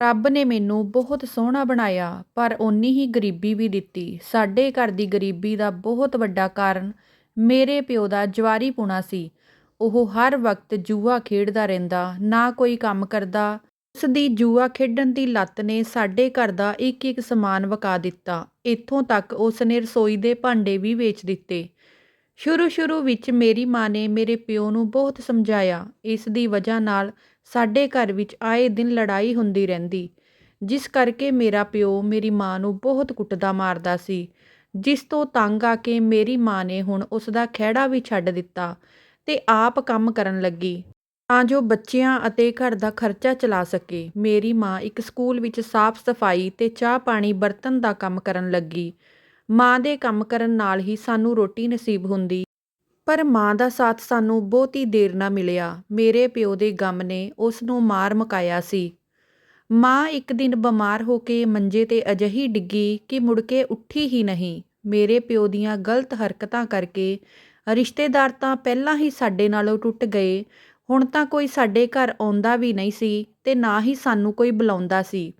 ਰੱਬ ਨੇ ਮੈਨੂੰ ਬਹੁਤ ਸੋਹਣਾ ਬਣਾਇਆ, ਪਰ ਓਨੀ ਹੀ ਗਰੀਬੀ ਵੀ ਦਿੱਤੀ। ਸਾਡੇ ਘਰ ਦੀ ਗਰੀਬੀ ਦਾ ਬਹੁਤ ਵੱਡਾ ਕਾਰਨ ਮੇਰੇ ਪਿਓ ਦਾ ਜਵਾਰੀਪੁਣਾ ਸੀ। ਉਹ ਹਰ ਵਕਤ ਜੂਆ ਖੇਡਦਾ ਰਹਿੰਦਾ, ਨਾ ਕੋਈ ਕੰਮ ਕਰਦਾ। ਉਸ ਦੀ ਜੂਆ ਖੇਡਣ ਦੀ ਲੱਤ ਨੇ ਸਾਡੇ ਘਰ ਦਾ ਇੱਕ ਇੱਕ ਸਮਾਨ ਵਕਾ ਦਿੱਤਾ। ਇੱਥੋਂ ਤੱਕ ਉਸ ਨੇ ਰਸੋਈ ਦੇ ਭਾਂਡੇ ਵੀ ਵੇਚ ਦਿੱਤੇ। ਸ਼ੁਰੂ ਸ਼ੁਰੂ ਵਿੱਚ ਮੇਰੀ ਮਾਂ ਨੇ ਮੇਰੇ ਪਿਓ ਨੂੰ ਬਹੁਤ ਸਮਝਾਇਆ। ਇਸ ਦੀ ਵਜ੍ਹਾ ਨਾਲ ਸਾਡੇ ਘਰ ਵਿੱਚ ਆਏ ਦਿਨ ਲੜਾਈ ਹੁੰਦੀ ਰਹਿੰਦੀ। ਜਿਸ ਕਰਕੇ ਮੇਰਾ ਪਿਓ ਮੇਰੀ ਮਾਂ ਨੂੰ ਬਹੁਤ ਕੁੱਟਦਾ ਮਾਰਦਾ ਸੀ। ਜਿਸ ਤੋਂ ਤੰਗ ਆ ਕੇ ਮੇਰੀ ਮਾਂ ਨੇ ਹੁਣ ਉਸ ਦਾ ਖਹਿੜਾ ਵੀ ਛੱਡ ਦਿੱਤਾ ਅਤੇ ਆਪ ਕੰਮ ਕਰਨ ਲੱਗੀ। ਤਾਂ ਜੋ ਬੱਚਿਆਂ ਅਤੇ ਘਰ ਦਾ ਖਰਚਾ ਚਲਾ ਸਕੇ, ਮੇਰੀ ਮਾਂ ਇੱਕ ਸਕੂਲ ਵਿੱਚ ਸਾਫ਼ ਸਫ਼ਾਈ ਅਤੇ ਚਾਹ ਪਾਣੀ ਬਰਤਨ ਦਾ ਕੰਮ ਕਰਨ ਲੱਗੀ। ਮਾਂ ਦੇ ਕੰਮ ਕਰਨ ਨਾਲ ਹੀ ਸਾਨੂੰ ਰੋਟੀ ਨਸੀਬ ਹੁੰਦੀ। ਪਰ ਮਾਂ ਦਾ ਸਾਥ ਸਾਨੂੰ ਬਹੁਤੀ ਦੇਰ ਨਾ ਮਿਲਿਆ। ਮੇਰੇ ਪਿਓ ਦੇ ਗਮ ਨੇ ਉਸ ਨੂੰ ਮਾਰ ਮੁਕਾਇਆ ਸੀ। ਮਾਂ ਇੱਕ ਦਿਨ ਬਿਮਾਰ ਹੋ ਕੇ ਮੰਜੇ ਤੇ ਅਜਿਹੀ ਡਿੱਗੀ ਕਿ ਮੁੜ ਕੇ ਉੱਠੀ ਹੀ ਨਹੀਂ। ਮੇਰੇ ਪਿਓ ਦੀਆਂ ਗਲਤ ਹਰਕਤਾਂ ਕਰਕੇ ਰਿਸ਼ਤੇਦਾਰ ਤਾਂ ਪਹਿਲਾਂ ਹੀ ਸਾਡੇ ਨਾਲੋਂ ਟੁੱਟ ਗਏ। ਹੁਣ ਤਾਂ ਕੋਈ ਸਾਡੇ ਘਰ ਆਉਂਦਾ ਵੀ ਨਹੀਂ ਸੀ ਤੇ ਨਾ ਹੀ ਸਾਨੂੰ ਕੋਈ ਬੁਲਾਉਂਦਾ ਸੀ।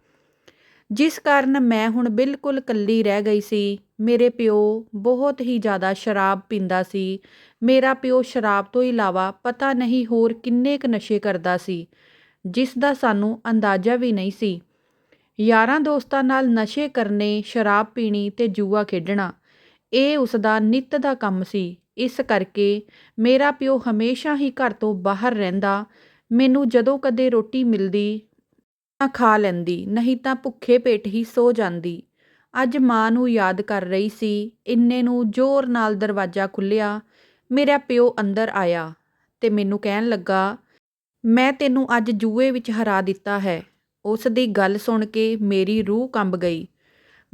ਜਿਸ ਕਾਰਨ ਮੈਂ ਹੁਣ ਬਿਲਕੁਲ ਇਕੱਲੀ ਰਹਿ ਗਈ ਸੀ। ਮੇਰੇ ਪਿਓ ਬਹੁਤ ਹੀ ਜ਼ਿਆਦਾ ਸ਼ਰਾਬ ਪੀਂਦਾ ਸੀ। ਮੇਰਾ ਪਿਓ ਸ਼ਰਾਬ ਤੋਂ ਇਲਾਵਾ ਪਤਾ ਨਹੀਂ ਹੋਰ ਕਿੰਨੇ ਕੁ ਨਸ਼ੇ ਕਰਦਾ ਸੀ, ਜਿਸ ਦਾ ਸਾਨੂੰ ਅੰਦਾਜ਼ਾ ਵੀ ਨਹੀਂ ਸੀ। ਯਾਰਾਂ ਦੋਸਤਾਂ ਨਾਲ ਨਸ਼ੇ ਕਰਨੇ, ਸ਼ਰਾਬ ਪੀਣੀ ਤੇ ਜੂਆ ਖੇਡਣਾ, ਇਹ ਉਸ ਦਾ ਨਿੱਤ ਦਾ ਕੰਮ ਸੀ। ਇਸ ਕਰਕੇ ਮੇਰਾ ਪਿਓ ਹਮੇਸ਼ਾ ਹੀ ਘਰ ਤੋਂ ਬਾਹਰ ਰਹਿੰਦਾ, ਮੈਨੂੰ ਜਦੋਂ ਕਦੇ ਰੋਟੀ ਮਿਲਦੀ ਤਾਂ ਖਾ ਲੈਂਦੀ, ਨਹੀਂ ਤਾਂ ਭੁੱਖੇ ਪੇਟ ਹੀ ਸੋ ਜਾਂਦੀ। ਅੱਜ ਮਾਂ ਨੂੰ ਯਾਦ ਕਰ ਰਹੀ ਸੀ, ਇੰਨੇ ਨੂੰ ਜ਼ੋਰ ਨਾਲ ਦਰਵਾਜ਼ਾ ਖੁੱਲਿਆ ਮੇਰਾ ਪਿਓ ਅੰਦਰ ਆਇਆ ਤੇ ਮੈਨੂੰ ਕਹਿਣ ਲੱਗਾ, ਮੈਂ ਤੈਨੂੰ ਅੱਜ ਜੂਏ ਵਿੱਚ ਹਰਾ ਦਿੱਤਾ ਹੈ। ਉਸ ਦੀ ਗੱਲ ਸੁਣ ਕੇ ਮੇਰੀ ਰੂਹ ਕੰਬ ਗਈ।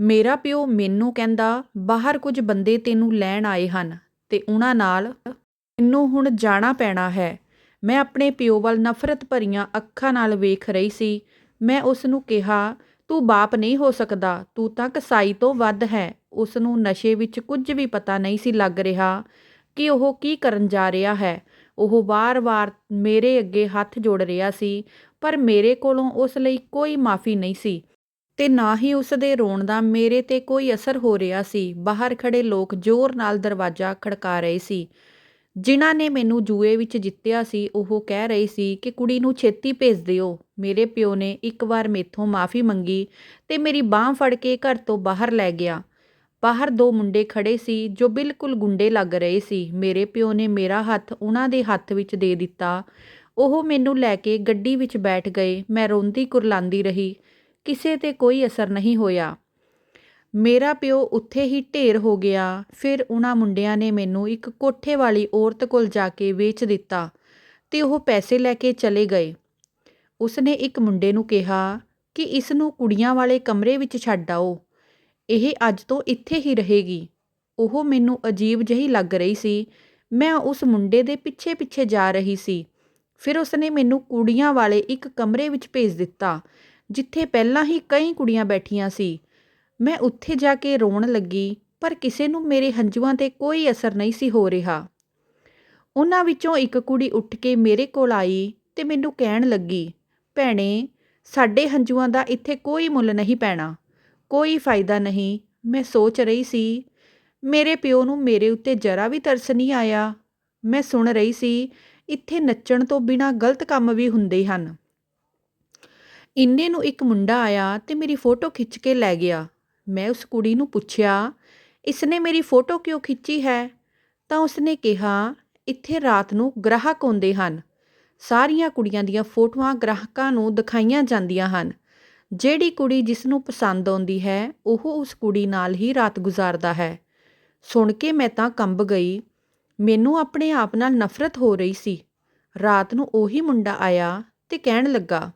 ਮੇਰਾ ਪਿਓ ਮੈਨੂੰ ਕਹਿੰਦਾ, ਬਾਹਰ ਕੁਝ ਬੰਦੇ ਤੈਨੂੰ ਲੈਣ ਆਏ ਹਨ ਤੇ ਉਹਨਾਂ ਨਾਲ ਮੈਨੂੰ ਹੁਣ ਜਾਣਾ ਪੈਣਾ ਹੈ। ਮੈਂ ਆਪਣੇ ਪਿਓ ਵੱਲ ਨਫ਼ਰਤ ਭਰੀਆਂ ਅੱਖਾਂ ਨਾਲ ਵੇਖ ਰਹੀ ਸੀ। ਮੈਂ ਉਸ ਨੂੰ ਕਿਹਾ, ਤੂੰ ਬਾਪ ਨਹੀਂ ਹੋ ਸਕਦਾ, ਤੂੰ ਤਾਂ ਕਸਾਈ ਤੋਂ ਵੱਧ ਹੈ। ਉਸ ਨੂੰ ਨਸ਼ੇ ਵਿੱਚ ਕੁਝ ਵੀ ਪਤਾ ਨਹੀਂ ਸੀ ਲੱਗ ਰਿਹਾ। ਕਿ ਉਹ ਕੀ ਕਰਨ ਜਾ ਰਿਹਾ ਹੈ। ਉਹ ਵਾਰ-ਵਾਰ ਮੇਰੇ ਅੱਗੇ ਹੱਥ ਜੋੜ ਰਿਹਾ ਸੀ, ਪਰ ਮੇਰੇ ਕੋਲੋਂ ਉਸ ਲਈ ਕੋਈ ਮਾਫੀ ਨਹੀਂ ਸੀ ਤੇ ਨਾ ਹੀ ਉਸ ਦੇ ਰੋਣ ਦਾ ਮੇਰੇ ਤੇ ਕੋਈ ਅਸਰ ਹੋ ਰਿਹਾ ਸੀ। ਬਾਹਰ ਖੜੇ ਲੋਕ ਜ਼ੋਰ ਨਾਲ ਦਰਵਾਜ਼ਾ ਖੜਕਾ ਰਹੇ ਸੀ। ਜਿਨ੍ਹਾਂ ਨੇ ਮੈਨੂੰ ਜੂਏ ਵਿੱਚ ਜਿੱਤਿਆ ਸੀ, ਉਹ ਕਹਿ ਰਹੇ ਸੀ ਕਿ ਕੁੜੀ ਨੂੰ ਛੇਤੀ ਭੇਜ ਦਿਓ। ਮੇਰੇ ਪਿਓ ਨੇ ਇੱਕ ਵਾਰ ਮੇਥੋਂ ਮਾਫੀ ਮੰਗੀ ਤੇ ਮੇਰੀ ਬਾਹ ਫੜ ਕੇ ਘਰ ਤੋਂ ਬਾਹਰ ਲੈ ਗਿਆ। ਬਾਹਰ ਦੋ ਮੁੰਡੇ ਖੜੇ ਸੀ, ਜੋ ਬਿਲਕੁਲ ਗੁੰਡੇ ਲੱਗ ਰਹੇ ਸੀ। ਮੇਰੇ ਪਿਓ ਨੇ ਮੇਰਾ ਹੱਥ ਉਹਨਾਂ ਦੇ ਹੱਥ ਵਿੱਚ ਦੇ ਦਿੱਤਾ। ਉਹ ਮੈਨੂੰ ਲੈ ਕੇ ਗੱਡੀ ਵਿੱਚ ਬੈਠ ਗਏ। ਮੈਂ ਰੋਂਦੀ ਕੁਰਲਾਉਂਦੀ ਰਹੀ। ਕਿਸੇ ਤੇ ਕੋਈ ਅਸਰ ਨਹੀਂ ਹੋਇਆ। ਮੇਰਾ ਪਿਓ ਉੱਥੇ ਹੀ ਢੇਰ ਹੋ ਗਿਆ। ਫਿਰ ਉਹਨਾਂ ਮੁੰਡਿਆਂ ਨੇ ਮੈਨੂੰ ਇੱਕ ਕੋਠੇ ਵਾਲੀ ਔਰਤ ਕੋਲ ਜਾ ਕੇ ਵੇਚ ਦਿੱਤਾ ਤੇ ਉਹ ਪੈਸੇ ਲੈ ਕੇ ਚਲੇ ਗਏ। ਉਸਨੇ ਇੱਕ ਮੁੰਡੇ ਨੂੰ ਕਿਹਾ ਕਿ ਇਸ ਨੂੰ ਕੁੜੀਆਂ ਵਾਲੇ ਕਮਰੇ ਵਿੱਚ ਛੱਡ ਆਓ। ਇਹ ਅੱਜ ਤੋਂ ਇੱਥੇ ਹੀ ਰਹੇਗੀ। ਉਹ ਮੈਨੂੰ ਅਜੀਬ ਜਿਹੀ ਲੱਗ ਰਹੀ ਸੀ। ਮੈਂ ਉਸ ਮੁੰਡੇ ਦੇ ਪਿੱਛੇ ਪਿੱਛੇ ਜਾ ਰਹੀ ਸੀ। ਫਿਰ ਉਸਨੇ ਮੈਨੂੰ ਕੁੜੀਆਂ ਵਾਲੇ ਇੱਕ ਕਮਰੇ ਵਿੱਚ ਭੇਜ ਦਿੱਤਾ, ਜਿੱਥੇ ਪਹਿਲਾਂ ਹੀ ਕਈ ਕੁੜੀਆਂ ਬੈਠੀਆਂ ਸੀ। ਮੈਂ ਉੱਥੇ ਜਾ ਕੇ ਰੋਣ ਲੱਗੀ, ਪਰ ਕਿਸੇ ਨੂੰ ਮੇਰੇ ਹੰਝੂਆਂ ਤੇ ਕੋਈ ਅਸਰ ਨਹੀਂ ਸੀ ਹੋ ਰਿਹਾ। ਉਹਨਾਂ ਵਿੱਚੋਂ ਇੱਕ ਕੁੜੀ ਉੱਠ ਕੇ ਮੇਰੇ ਕੋਲ ਆਈ ਤੇ ਮੈਨੂੰ ਕਹਿਣ ਲੱਗੀ, ਭੈਣੇ, ਸਾਡੇ ਹੰਝੂਆਂ ਦਾ ਇੱਥੇ ਕੋਈ ਮੁੱਲ ਨਹੀਂ ਪੈਣਾ। ਕੋਈ ਫਾਇਦਾ ਨਹੀਂ। ਮੈਂ ਸੋਚ ਰਹੀ ਸੀ, ਮੇਰੇ ਪਿਓ ਨੂੰ ਮੇਰੇ ਉੱਤੇ ਜਰਾ ਵੀ ਤਰਸ ਨਹੀਂ ਆਇਆ। ਮੈਂ ਸੁਣ ਰਹੀ ਸੀ, ਇੱਥੇ ਨੱਚਣ ਤੋਂ ਬਿਨਾ ਗਲਤ ਕੰਮ ਵੀ ਹੁੰਦੇ ਹਨ। ਇੰਨੇ ਨੂੰ ਇੱਕ ਮੁੰਡਾ ਆਇਆ ਤੇ ਮੇਰੀ ਫੋਟੋ ਖਿੱਚ ਕੇ ਲੈ ਗਿਆ। ਮੈਂ ਉਸ ਕੁੜੀ ਨੂੰ ਪੁੱਛਿਆ, ਇਸਨੇ ਮੇਰੀ ਫੋਟੋ ਕਿਉਂ ਖਿੱਚੀ ਹੈ? ਤਾਂ ਉਸਨੇ ਕਿਹਾ, ਇੱਥੇ ਰਾਤ ਨੂੰ ਗ੍ਰਾਹਕ ਆਉਂਦੇ ਹਨ। ਸਾਰੀਆਂ ਕੁੜੀਆਂ ਦੀਆਂ ਫੋਟੋਆਂ ਗ੍ਰਾਹਕਾਂ ਨੂੰ ਦਿਖਾਈਆਂ ਜਾਂਦੀਆਂ ਹਨ। ਜਿਹੜੀ ਕੁੜੀ ਜਿਸ ਨੂੰ ਪਸੰਦ ਆਉਂਦੀ ਹੈ, ਉਹ ਉਸ ਕੁੜੀ ਨਾਲ ਹੀ ਰਾਤ ਗੁਜ਼ਾਰਦਾ ਹੈ। ਸੁਣ ਕੇ ਮੈਂ ਤਾਂ ਕੰਬ ਗਈ। ਮੈਨੂੰ ਆਪਣੇ ਆਪ ਨਾਲ ਨਫ਼ਰਤ ਹੋ ਰਹੀ ਸੀ। ਰਾਤ ਨੂੰ ਉਹੀ ਮੁੰਡਾ ਆਇਆ ਤੇ ਕਹਿਣ ਲੱਗਾ,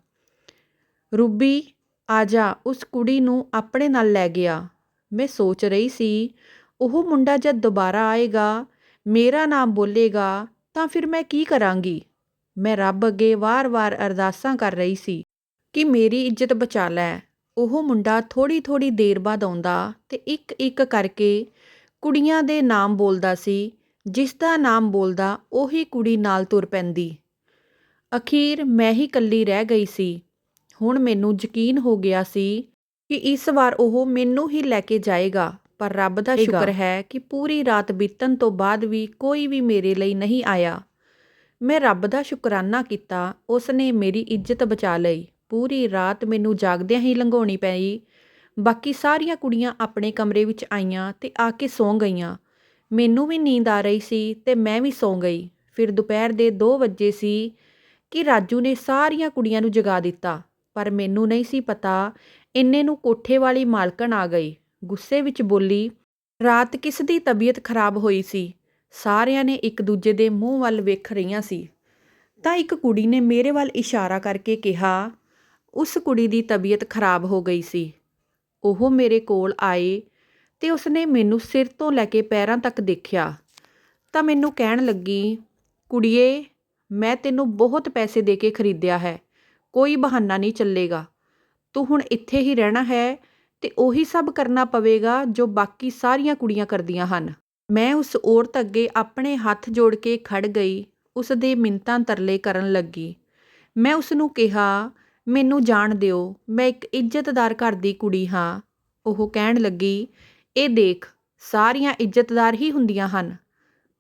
ਰੂਬੀ, ਆ ਜਾ, ਉਸ ਕੁੜੀ ਨੂੰ ਆਪਣੇ ਨਾਲ ਲੈ ਗਿਆ। ਮੈਂ ਸੋਚ ਰਹੀ ਸੀ, ਉਹ ਮੁੰਡਾ ਜਦ ਦੁਬਾਰਾ ਆਏਗਾ, ਮੇਰਾ ਨਾਮ ਬੋਲੇਗਾ, ਤਾਂ ਫਿਰ ਮੈਂ ਕੀ ਕਰਾਂਗੀ? ਮੈਂ ਰੱਬ ਅੱਗੇ ਵਾਰ-ਵਾਰ ਅਰਦਾਸਾਂ ਕਰ ਰਹੀ ਸੀ। ਕਿ ਮੇਰੀ ਇੱਜ਼ਤ ਬਚਾ ਲੈ। ਉਹ ਮੁੰਡਾ ਥੋੜੀ ਥੋੜੀ ਦੇਰ ਬਾਅਦ ਆਉਂਦਾ ਤੇ ਇੱਕ ਇੱਕ ਕਰਕੇ ਕੁੜੀਆਂ ਦੇ ਨਾਮ ਬੋਲਦਾ ਸੀ। ਜਿਸ ਦਾ ਨਾਮ ਬੋਲਦਾ ਉਹੀ ਕੁੜੀ ਨਾਲ ਤੁਰ ਪੈਂਦੀ। ਅਖੀਰ ਮੈਂ ਹੀ ਇਕੱਲੀ ਰਹਿ ਗਈ ਸੀ। ਹੁਣ ਮੈਨੂੰ ਯਕੀਨ ਹੋ ਗਿਆ ਸੀ ਕਿ ਇਸ ਵਾਰ ਉਹ ਮੈਨੂੰ ਹੀ ਲੈ ਕੇ ਜਾਏਗਾ ਪਰ ਰੱਬ ਦਾ ਸ਼ੁਕਰ ਹੈ ਕਿ ਪੂਰੀ ਰਾਤ ਬੀਤਣ ਤੋਂ ਬਾਅਦ ਵੀ ਕੋਈ ਵੀ ਮੇਰੇ ਲਈ ਨਹੀਂ ਆਇਆ। ਮੈਂ ਰੱਬ ਦਾ ਸ਼ੁਕਰਾਨਾ ਕੀਤਾ ਉਸ ਨੇ ਮੇਰੀ ਇੱਜ਼ਤ ਬਚਾ ਲਈ। ਪੂਰੀ ਰਾਤ ਮੈਨੂੰ ਜਾਗਦਿਆਂ ਹੀ ਲੰਘਾਉਣੀ ਪਈ। ਬਾਕੀ ਸਾਰੀਆਂ ਕੁੜੀਆਂ ਆਪਣੇ ਕਮਰੇ ਵਿੱਚ ਆਈਆਂ ਤੇ ਆ ਕੇ ਸੌਂ ਗਈਆਂ। ਮੈਨੂੰ ਵੀ ਨੀਂਦ ਆ ਰਹੀ ਸੀ ਤੇ ਮੈਂ ਵੀ ਸੌਂ ਗਈ। ਫਿਰ ਦੁਪਹਿਰ ਦੇ 2 ਵਜੇ ਸੀ ਕਿ ਰਾਜੂ ਨੇ ਸਾਰੀਆਂ ਕੁੜੀਆਂ ਨੂੰ ਜਗਾ ਦਿੱਤਾ, ਪਰ ਮੈਨੂੰ ਨਹੀਂ ਸੀ ਪਤਾ ਇੰਨੇ ਨੂੰ ਕੋਠੇ ਵਾਲੀ ਮਾਲਕਣ ਆ ਗਈ। ਗੁੱਸੇ ਵਿੱਚ ਬੋਲੀ, ਰਾਤ ਕਿਸ ਦੀ ਤਬੀਅਤ ਖਰਾਬ ਹੋਈ ਸੀ? ਸਾਰਿਆਂ ਨੇ ਇੱਕ ਦੂਜੇ ਦੇ ਮੂੰਹ ਵੱਲ ਵੇਖ ਰਹੀਆਂ ਸੀ। ਤਾਂ ਇੱਕ ਕੁੜੀ ਨੇ ਮੇਰੇ ਵੱਲ ਇਸ਼ਾਰਾ ਕਰਕੇ ਕਿਹਾ ਉਸ ਕੁੜੀ ਦੀ ਤਬੀਅਤ ਖਰਾਬ ਹੋ ਗਈ ਸੀ। ਉਹ ਮੇਰੇ ਕੋਲ ਆਏ ਤੇ ਉਸਨੇ ਮੈਨੂੰ ਸਿਰ ਤੋਂ ਲੈ ਕੇ ਪੈਰਾਂ ਤੱਕ ਦੇਖਿਆ। ਤਾਂ ਮੈਨੂੰ ਕਹਿਣ ਲੱਗੀ, ਕੁੜੀਏ, ਮੈਂ ਤੈਨੂੰ ਬਹੁਤ ਪੈਸੇ ਦੇ ਕੇ ਖਰੀਦਿਆ ਹੈ, ਕੋਈ ਬਹਾਨਾ ਨਹੀਂ ਚੱਲੇਗਾ। ਤੂੰ ਹੁਣ ਇੱਥੇ ਹੀ ਰਹਿਣਾ ਹੈ ਤੇ ਉਹੀ ਸਭ ਕਰਨਾ ਪਵੇਗਾ ਜੋ ਬਾਕੀ ਸਾਰੀਆਂ ਕੁੜੀਆਂ ਕਰਦੀਆਂ ਹਨ। ਮੈਂ ਉਸ ਔਰਤ ਅੱਗੇ ਆਪਣੇ ਹੱਥ ਜੋੜ ਕੇ ਖੜ ਗਈ ਉਸ ਦੇ ਮਿੰਤਾਂ ਤਰਲੇ ਕਰਨ ਲੱਗੀ। ਮੈਂ ਉਸ ਨੂੰ ਕਿਹਾ ਮੈਨੂੰ ਜਾਣ ਦਿਓ, ਮੈਂ ਇੱਕ ਇੱਜ਼ਤਦਾਰ ਘਰ ਦੀ ਕੁੜੀ ਹਾਂ। ਉਹ ਕਹਿਣ ਲੱਗੀ, ਇਹ ਦੇਖ, ਸਾਰੀਆਂ ਇੱਜ਼ਤਦਾਰ ਹੀ ਹੁੰਦੀਆਂ ਹਨ।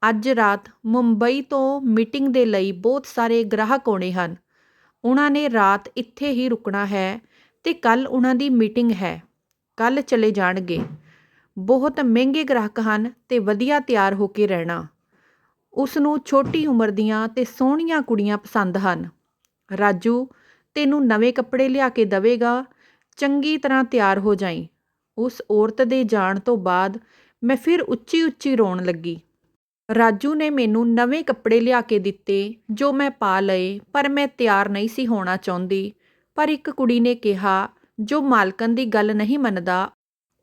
ਅੱਜ ਰਾਤ ਮੁੰਬਈ ਤੋਂ ਮੀਟਿੰਗ ਦੇ ਲਈ ਬਹੁਤ ਸਾਰੇ ਗ੍ਰਾਹਕ ਆਉਣੇ ਹਨ। ਉਹਨਾਂ ਨੇ ਰਾਤ ਇੱਥੇ ਹੀ ਰੁਕਣਾ ਹੈ ਤੇ ਕੱਲ ਉਹਨਾਂ ਦੀ ਮੀਟਿੰਗ ਹੈ। ਕੱਲ ਚਲੇ ਜਾਣਗੇ। ਬਹੁਤ ਮਹਿੰਗੇ ਗ੍ਰਾਹਕ ਹਨ ਤੇ ਵਧੀਆ ਤਿਆਰ ਹੋ ਕੇ ਰਹਿਣਾ। ਉਸ ਨੂੰ ਛੋਟੀ ਉਮਰ ਦੀਆਂ ਤੇ ਸੋਹਣੀਆਂ ਕੁੜੀਆਂ ਪਸੰਦ ਹਨ। ਰਾਜੂ ਤੈਨੂੰ ਨਵੇਂ ਕੱਪੜੇ ਲਿਆ ਕੇ ਦਵੇਗਾ, ਚੰਗੀ ਤਰ੍ਹਾਂ ਤਿਆਰ ਹੋ ਜਾਈਂ। ਉਸ ਔਰਤ ਦੇ ਜਾਣ ਤੋਂ ਬਾਅਦ ਮੈਂ ਫਿਰ ਉੱਚੀ ਉੱਚੀ ਰੋਣ ਲੱਗੀ। ਰਾਜੂ ਨੇ ਮੈਨੂੰ ਨਵੇਂ ਕੱਪੜੇ ਲਿਆ ਕੇ ਦਿੱਤੇ, ਜੋ ਮੈਂ ਪਾ ਲਏ, ਪਰ ਮੈਂ ਤਿਆਰ ਨਹੀਂ ਸੀ ਹੋਣਾ ਚਾਹੁੰਦੀ। ਪਰ ਇੱਕ ਕੁੜੀ ਨੇ ਕਿਹਾ, ਜੋ ਮਾਲਕਨ ਦੀ ਗੱਲ ਨਹੀਂ ਮੰਨਦਾ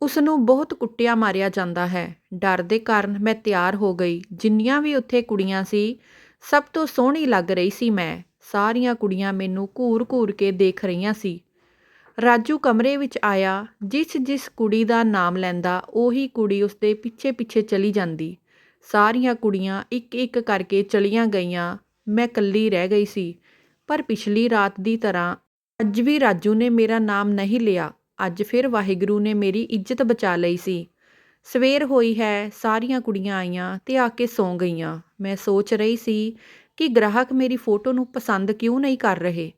ਉਸ ਨੂੰ ਬਹੁਤ ਕੁੱਟਿਆ ਮਾਰਿਆ ਜਾਂਦਾ ਹੈ। ਡਰ ਦੇ ਕਾਰਨ ਮੈਂ ਤਿਆਰ ਹੋ ਗਈ। ਜਿੰਨੀਆਂ ਵੀ ਉੱਥੇ ਕੁੜੀਆਂ ਸੀ, ਸਭ ਤੋਂ ਸੋਹਣੀ ਲੱਗ ਰਹੀ ਸੀ ਮੈਂ। ਸਾਰੀਆਂ ਕੁੜੀਆਂ ਮੈਨੂੰ ਘੂਰ-ਘੂਰ ਕੇ ਦੇਖ ਰਹੀਆਂ ਸੀ। ਰਾਜੂ ਕਮਰੇ ਵਿੱਚ ਆਇਆ, ਜਿਸ ਜਿਸ ਕੁੜੀ ਦਾ ਨਾਮ ਲੈਂਦਾ, ਉਹੀ ਕੁੜੀ ਉਸਦੇ ਪਿੱਛੇ-ਪਿੱਛੇ ਚਲੀ ਜਾਂਦੀ। ਸਾਰੀਆਂ ਕੁੜੀਆਂ ਇੱਕ-ਇੱਕ ਕਰਕੇ ਚਲੀਆਂ ਗਈਆਂ। ਮੈਂ ਇਕੱਲੀ ਰਹਿ ਗਈ ਸੀ। ਪਰ ਪਿਛਲੀ ਰਾਤ ਦੀ ਤਰ੍ਹਾਂ ਅੱਜ ਵੀ ਰਾਜੂ ਨੇ ਮੇਰਾ ਨਾਮ ਨਹੀਂ ਲਿਆ। ਅੱਜ ਫਿਰ ਵਾਹਿਗੁਰੂ ਨੇ ਮੇਰੀ ਇੱਜ਼ਤ ਬਚਾ ਲਈ ਸੀ। ਸਵੇਰ ਹੋਈ ਹੈ, ਸਾਰੀਆਂ ਕੁੜੀਆਂ ਆਈਆਂ ਤੇ ਆ ਕੇ ਸੌਂ ਗਈਆਂ। ਮੈਂ ਸੋਚ ਰਹੀ ਸੀ ਕਿ ਗ੍ਰਾਹਕ ਮੇਰੀ ਫੋਟੋ ਨੂੰ ਪਸੰਦ ਕਿਉਂ ਨਹੀਂ ਕਰ ਰਹੇ।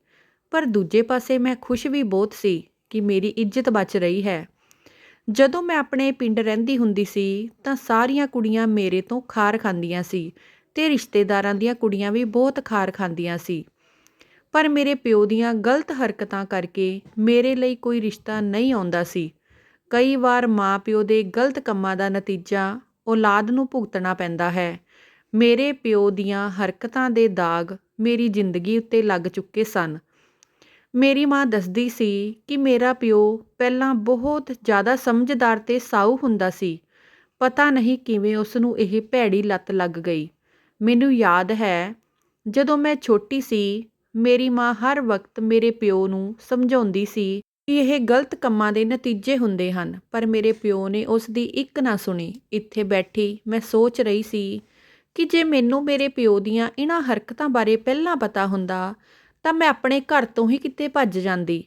ਪਰ ਦੂਜੇ ਪਾਸੇ ਮੈਂ ਖੁਸ਼ ਵੀ ਬਹੁਤ ਸੀ ਕਿ ਮੇਰੀ ਇੱਜ਼ਤ ਬਚ ਰਹੀ ਹੈ। ਜਦੋਂ ਮੈਂ ਆਪਣੇ ਪਿੰਡ ਰਹਿੰਦੀ ਹੁੰਦੀ ਸੀ ਤਾਂ ਸਾਰੀਆਂ ਕੁੜੀਆਂ ਮੇਰੇ ਤੋਂ ਖਾਰ ਖਾਂਦੀਆਂ ਸੀ ਤੇ ਰਿਸ਼ਤੇਦਾਰਾਂ ਦੀਆਂ ਕੁੜੀਆਂ ਵੀ ਬਹੁਤ ਖਾਰ ਖਾਂਦੀਆਂ ਸੀ। ਪਰ ਮੇਰੇ ਪਿਓ ਦੀਆਂ ਗਲਤ ਹਰਕਤਾਂ ਕਰਕੇ ਮੇਰੇ ਲਈ ਕੋਈ ਰਿਸ਼ਤਾ ਨਹੀਂ ਆਉਂਦਾ ਸੀ। ਕਈ ਵਾਰ ਮਾਂ ਪਿਓ ਦੇ ਗਲਤ ਕੰਮਾਂ ਦਾ ਨਤੀਜਾ ਔਲਾਦ ਨੂੰ ਭੁਗਤਣਾ ਪੈਂਦਾ ਹੈ। ਮੇਰੇ ਪਿਓ ਦੀਆਂ ਹਰਕਤਾਂ ਦੇ ਦਾਗ ਮੇਰੀ ਜ਼ਿੰਦਗੀ ਉੱਤੇ ਲੱਗ ਚੁੱਕੇ ਸਨ। ਮੇਰੀ ਮਾਂ ਦੱਸਦੀ ਸੀ ਕਿ ਮੇਰਾ ਪਿਓ ਪਹਿਲਾਂ ਬਹੁਤ ਜ਼ਿਆਦਾ ਸਮਝਦਾਰ ਤੇ ਸਾਊ ਹੁੰਦਾ ਸੀ। ਪਤਾ ਨਹੀਂ ਕਿਵੇਂ ਉਸ ਨੂੰ ਇਹ ਭੈੜੀ ਲੱਤ ਲੱਗ ਗਈ। ਮੈਨੂੰ ਯਾਦ ਹੈ, ਜਦੋਂ ਮੈਂ ਛੋਟੀ ਸੀ, ਮੇਰੀ ਮਾਂ ਹਰ ਵਕਤ ਮੇਰੇ ਪਿਓ ਨੂੰ ਸਮਝਾਉਂਦੀ ਸੀ ਕਿ ਇਹ ਗਲਤ ਕੰਮਾਂ ਦੇ ਨਤੀਜੇ ਹੁੰਦੇ ਹਨ, ਪਰ ਮੇਰੇ ਪਿਓ ਨੇ ਉਸ ਦੀ ਇੱਕ ਨਾ ਸੁਣੀ। ਇੱਥੇ ਬੈਠੀ ਮੈਂ ਸੋਚ ਰਹੀ ਸੀ ਕਿ ਜੇ ਮੈਨੂੰ ਮੇਰੇ ਪਿਓ ਦੀਆਂ ਇਹਨਾਂ ਹਰਕਤਾਂ ਬਾਰੇ ਪਹਿਲਾਂ ਪਤਾ ਹੁੰਦਾ, ਤਾਂ ਮੈਂ ਆਪਣੇ ਘਰ ਤੋਂ ਹੀ ਕਿਤੇ ਭੱਜ ਜਾਂਦੀ।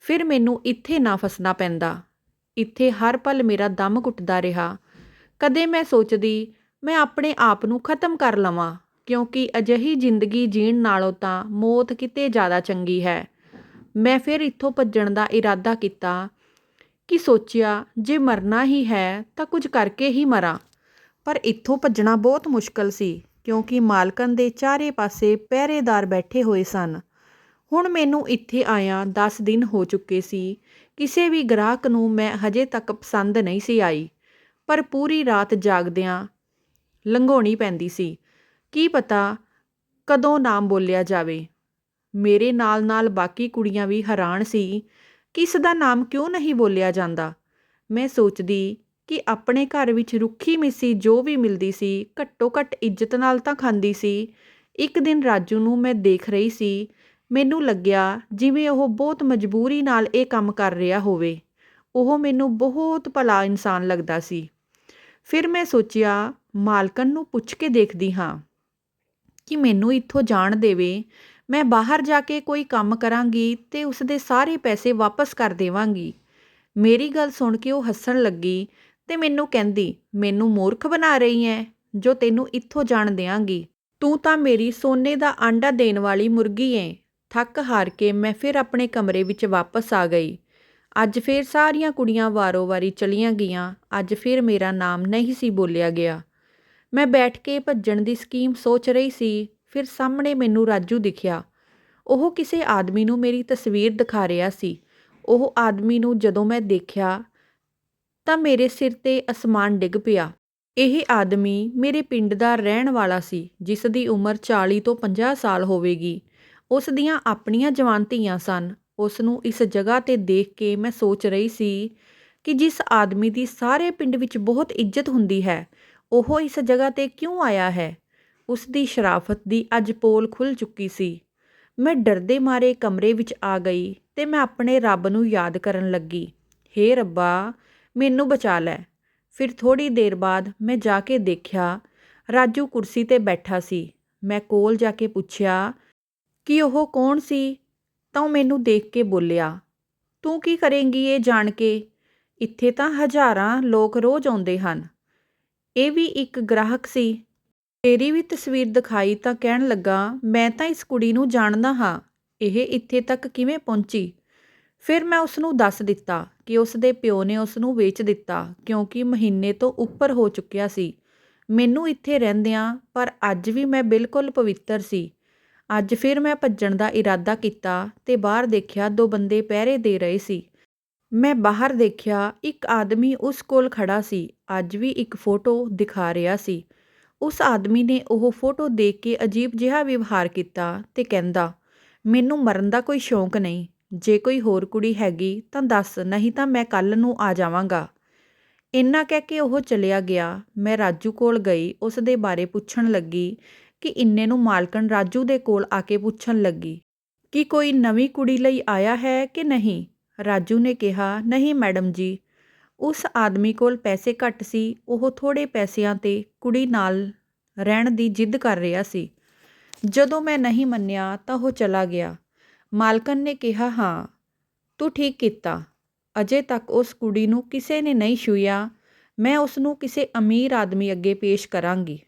ਫਿਰ ਮੈਨੂੰ ਇੱਥੇ ਨਾ ਫਸਣਾ ਪੈਂਦਾ। ਇੱਥੇ ਹਰ ਪਲ ਮੇਰਾ ਦਮ ਘੁੱਟਦਾ ਰਿਹਾ। ਕਦੇ ਮੈਂ ਸੋਚਦੀ, ਮੈਂ ਆਪਣੇ ਆਪ ਨੂੰ ਖਤਮ ਕਰ ਲਵਾਂ, ਕਿਉਂਕਿ ਅਜਿਹੀ ਜ਼ਿੰਦਗੀ ਜੀਣ ਨਾਲੋਂ ਤਾਂ ਮੌਤ ਕਿਤੇ ਜ਼ਿਆਦਾ ਚੰਗੀ ਹੈ। ਮੈਂ ਫਿਰ ਇੱਥੋਂ ਭੱਜਣ ਦਾ ਇਰਾਦਾ ਕੀਤਾ ਕਿ ਸੋਚਿਆ, ਜੇ ਮਰਨਾ ਹੀ ਹੈ ਤਾਂ ਕੁਝ ਕਰਕੇ ਹੀ ਮਰਾਂ। ਪਰ ਇੱਥੋਂ ਭੱਜਣਾ ਬਹੁਤ ਮੁਸ਼ਕਲ ਸੀ, ਕਿਉਂਕਿ ਮਾਲਕਣ ਦੇ ਚਾਰੇ ਪਾਸੇ ਪਹਿਰੇਦਾਰ ਬੈਠੇ ਹੋਏ ਸਨ। ਹੁਣ ਮੈਨੂੰ ਇੱਥੇ ਆਇਆ ਦਸ ਦਿਨ ਹੋ ਚੁੱਕੇ ਸੀ। ਕਿਸੇ ਵੀ ਗ੍ਰਾਹਕ ਨੂੰ ਮੈਂ ਹਜੇ ਤੱਕ ਪਸੰਦ ਨਹੀਂ ਸੀ ਆਈ। ਪਰ ਪੂਰੀ ਰਾਤ ਜਾਗਦਿਆਂ ਲੰਘਾਉਣੀ ਪੈਂਦੀ ਸੀ। ਕੀ ਪਤਾ ਕਦੋਂ ਨਾਮ ਬੋਲਿਆ ਜਾਵੇ। ਮੇਰੇ ਨਾਲ ਨਾਲ ਬਾਕੀ ਕੁੜੀਆਂ ਵੀ ਹੈਰਾਨ ਸੀ ਕਿ ਇਸ ਦਾ ਨਾਮ ਕਿਉਂ ਨਹੀਂ ਬੋਲਿਆ ਜਾਂਦਾ। ਮੈਂ ਸੋਚਦੀ ਕਿ ਆਪਣੇ ਘਰ ਵਿੱਚ ਰੁੱਖੀ ਮਿੱਸੀ ਜੋ ਵੀ ਮਿਲਦੀ ਸੀ ਘੱਟੋ ਘੱਟ ਇੱਜ਼ਤ ਨਾਲ ਤਾਂ ਖਾਂਦੀ ਸੀ। ਇੱਕ ਦਿਨ ਰਾਜੂ ਨੂੰ ਮੈਂ ਦੇਖ ਰਹੀ ਸੀ। ਮੈਨੂੰ ਲੱਗਿਆ ਜਿਵੇਂ ਉਹ ਬਹੁਤ ਮਜਬੂਰੀ ਨਾਲ ਇਹ ਕੰਮ ਕਰ ਰਿਹਾ ਹੋਵੇ। ਉਹ ਮੈਨੂੰ ਬਹੁਤ ਭਲਾ ਇਨਸਾਨ ਲੱਗਦਾ ਸੀ। ਫਿਰ ਮੈਂ ਸੋਚਿਆ ਮਾਲਕਨ ਨੂੰ ਪੁੱਛ ਕੇ ਦੇਖਦੀ ਹਾਂ ਕਿ ਮੈਨੂੰ ਇੱਥੋਂ ਜਾਣ ਦੇਵੇ। ਮੈਂ ਬਾਹਰ ਜਾ ਕੇ ਕੋਈ ਕੰਮ ਕਰਾਂਗੀ ਤੇ ਉਸ ਦੇ ਸਾਰੇ ਪੈਸੇ ਵਾਪਸ ਕਰ ਦੇਵਾਂਗੀ। ਮੇਰੀ ਗੱਲ ਸੁਣ ਕੇ ਉਹ ਹੱਸਣ ਲੱਗੀ ਤੇ ਮੈਨੂੰ ਕਹਿੰਦੀ, ਮੈਨੂੰ ਮੂਰਖ ਬਣਾ ਰਹੀ ਐ, ਜੋ ਤੈਨੂੰ ਇੱਥੋਂ ਜਾਣ ਦਿਆਂਗੀ। ਤੂੰ ਤਾਂ ਮੇਰੀ ਸੋਨੇ ਦਾ ਆਂਡਾ ਦੇਣ ਵਾਲੀ ਮੁਰਗੀ ਏ ਥੱਕ ਹਾਰ ਕੇ ਮੈਂ ਫਿਰ ਆਪਣੇ ਕਮਰੇ ਵਿੱਚ ਵਾਪਸ ਆ ਗਈ। ਅੱਜ ਫਿਰ ਸਾਰੀਆਂ ਕੁੜੀਆਂ ਵਾਰੋ-ਵਾਰੀ ਚਲੀਆਂ ਗਈਆਂ। ਅੱਜ ਫਿਰ ਮੇਰਾ ਨਾਮ ਨਹੀਂ ਸੀ ਬੋਲਿਆ ਗਿਆ। ਮੈਂ ਬੈਠ ਕੇ ਭੱਜਣ ਦੀ ਸਕੀਮ ਸੋਚ ਰਹੀ ਸੀ, ਫਿਰ ਸਾਹਮਣੇ ਮੈਨੂੰ ਰਾਜੂ ਦਿਖਿਆ। ਉਹ ਕਿਸੇ ਆਦਮੀ ਨੂੰ ਮੇਰੀ ਤਸਵੀਰ ਦਿਖਾ ਰਿਹਾ ਸੀ। ਉਹ ਆਦਮੀ ਨੂੰ ਜਦੋਂ ਮੈਂ ਦੇਖਿਆ ਤਾਂ ਮੇਰੇ ਸਿਰ ਤੇ ਅਸਮਾਨ ਡਿੱਗ ਪਿਆ। ਇਹ ਆਦਮੀ ਮੇਰੇ ਪਿੰਡ ਦਾ ਰਹਿਣ ਵਾਲਾ ਸੀ, ਜਿਸ ਦੀ ਉਮਰ 40 ਤੋਂ 50 ਸਾਲ ਹੋਵੇਗੀ। ਉਸ ਦੀਆਂ ਆਪਣੀਆਂ ਜਵਾਨ ਧੀਆਂ ਸਨ। ਉਸ ਨੂੰ ਇਸ ਜਗ੍ਹਾ ਤੇ ਦੇਖ ਕੇ ਮੈਂ ਸੋਚ ਰਹੀ ਸੀ ਕਿ ਜਿਸ ਆਦਮੀ ਦੀ ਸਾਰੇ ਪਿੰਡ ਵਿੱਚ ਬਹੁਤ ਇੱਜ਼ਤ ਹੁੰਦੀ ਹੈ, ਉਹ ਇਸ ਜਗ੍ਹਾ ਤੇ ਕਿਉਂ ਆਇਆ ਹੈ? ਉਸ ਦੀ ਸ਼ਰਾਫਤ ਦੀ ਅੱਜ ਪੋਲ ਖੁੱਲ ਚੁੱਕੀ ਸੀ। ਮੈਂ ਡਰਦੇ ਮਾਰੇ ਕਮਰੇ ਵਿੱਚ ਆ ਗਈ ਤੇ ਮੈਂ ਆਪਣੇ ਰੱਬ ਨੂੰ ਯਾਦ ਕਰਨ ਲੱਗੀ। ਹੇ ਰੱਬਾ ਮੈਨੂੰ ਬਚਾ ਲੈ। ਫਿਰ ਥੋੜ੍ਹੀ ਦੇਰ ਬਾਅਦ ਮੈਂ ਜਾ ਕੇ ਦੇਖਿਆ, ਰਾਜੂ ਕੁਰਸੀ ਤੇ ਬੈਠਾ ਸੀ। ਮੈਂ ਕੋਲ ਜਾ ਕੇ ਪੁੱਛਿਆ, ਕਿ ਉਹ ਕੌਣ ਸੀ? ਤਾਂ ਉਹ ਮੈਨੂੰ ਦੇਖ ਕੇ ਬੋਲਿਆ, ਤੂੰ ਕੀ ਕਰੇਂਗੀ ਇਹ ਜਾਣ ਕੇ? ਇੱਥੇ ਤਾਂ ਹਜ਼ਾਰਾਂ ਲੋਕ ਰੋਜ਼ ਆਉਂਦੇ ਹਨ। ਇਹ ਵੀ ਇੱਕ ਗ੍ਰਾਹਕ ਸੀ। ਤੇਰੀ ਵੀ ਤਸਵੀਰ ਦਿਖਾਈ ਤਾਂ ਕਹਿਣ ਲੱਗਾ, ਮੈਂ ਤਾਂ ਇਸ ਕੁੜੀ ਨੂੰ ਜਾਣਦਾ ਹਾਂ। ਇਹ ਇੱਥੇ ਤੱਕ ਕਿਵੇਂ ਪਹੁੰਚੀ ਫਿਰ ਮੈਂ ਉਸ ਨੂੰ ਦੱਸ ਦਿੱਤਾ ਕਿ ਉਸ ਦੇ ਪਿਓ ਨੇ ਉਸ ਨੂੰ ਵੇਚ ਦਿੱਤਾ ਕਿਉਂਕਿ ਮਹੀਨੇ ਤੋਂ ਉੱਪਰ ਹੋ ਚੁੱਕਿਆ ਸੀ। ਮੈਨੂੰ ਇੱਥੇ ਰਹਿੰਦਿਆਂ ਪਰ ਅੱਜ ਵੀ ਮੈਂ ਬਿਲਕੁਲ ਪਵਿੱਤਰ ਸੀ। ਅੱਜ ਫਿਰ ਮੈਂ ਭੱਜਣ ਦਾ ਇਰਾਦਾ ਕੀਤਾ ਤੇ ਬਾਹਰ ਦੇਖਿਆ ਦੋ ਬੰਦੇ ਪਹਿਰੇ ਦੇ ਰਹੇ ਸੀ। ਮੈਂ ਬਾਹਰ ਦੇਖਿਆ ਇੱਕ ਆਦਮੀ ਉਸ ਕੋਲ ਖੜਾ ਸੀ। ਅੱਜ ਵੀ ਇੱਕ ਫੋਟੋ ਦਿਖਾ ਰਿਹਾ ਸੀ। ਉਸ ਆਦਮੀ ਨੇ ਉਹ ਫੋਟੋ ਦੇਖ ਕੇ ਅਜੀਬ ਜਿਹਾ ਵਿਵਹਾਰ ਕੀਤਾ ਤੇ ਕਹਿੰਦਾ, ਮੈਨੂੰ ਮਰਨ ਦਾ ਕੋਈ ਸ਼ੌਂਕ ਨਹੀਂ। ਜੇ ਕੋਈ ਹੋਰ ਕੁੜੀ ਹੈਗੀ ਤਾਂ ਦੱਸ, ਨਹੀਂ ਤਾਂ ਮੈਂ ਕੱਲ੍ਹ ਨੂੰ ਆ ਜਾਵਾਂਗਾ। ਇੰਨਾ ਕਹਿ ਕੇ ਉਹ ਚਲਿਆ ਗਿਆ। ਮੈਂ ਰਾਜੂ ਕੋਲ ਗਈ ਉਸ ਦੇ ਬਾਰੇ ਪੁੱਛਣ ਲੱਗੀ ਕਿ ਇੰਨੇ ਨੂੰ ਮਾਲਕਣ ਰਾਜੂ ਦੇ ਕੋਲ ਆ ਕੇ ਪੁੱਛਣ ਲੱਗੀ ਕਿ ਕੋਈ ਨਵੀਂ ਕੁੜੀ ਲਈ ਆਇਆ ਹੈ ਕਿ ਨਹੀਂ? ਰਾਜੂ ਨੇ ਕਿਹਾ, ਨਹੀਂ ਮੈਡਮ ਜੀ। ਉਸ ਆਦਮੀ ਕੋਲ ਪੈਸੇ ਘੱਟ ਸੀ, ਉਹ ਥੋੜੇ ਪੈਸਿਆਂ ਤੇ ਕੁੜੀ ਨਾਲ ਰਹਿਣ ਦੀ ਜਿੱਦ ਕਰ ਰਿਹਾ ਸੀ। ਜਦੋਂ ਮੈਂ ਨਹੀਂ ਮੰਨਿਆ ਤਾਂ ਉਹ ਚਲਾ ਗਿਆ। ਮਾਲਕਨ ਨੇ ਕਿਹਾ, ਹਾਂ, ਤੂੰ ਠੀਕ ਕੀਤਾ। ਅਜੇ ਤੱਕ ਉਸ ਕੁੜੀ ਨੂੰ ਕਿਸੇ ਨੇ ਨਹੀਂ ਛੂਇਆ ਮੈਂ ਉਸ ਨੂੰ ਕਿਸੇ ਅਮੀਰ ਆਦਮੀ ਅੱਗੇ ਪੇਸ਼ ਕਰਾਂਗੀ।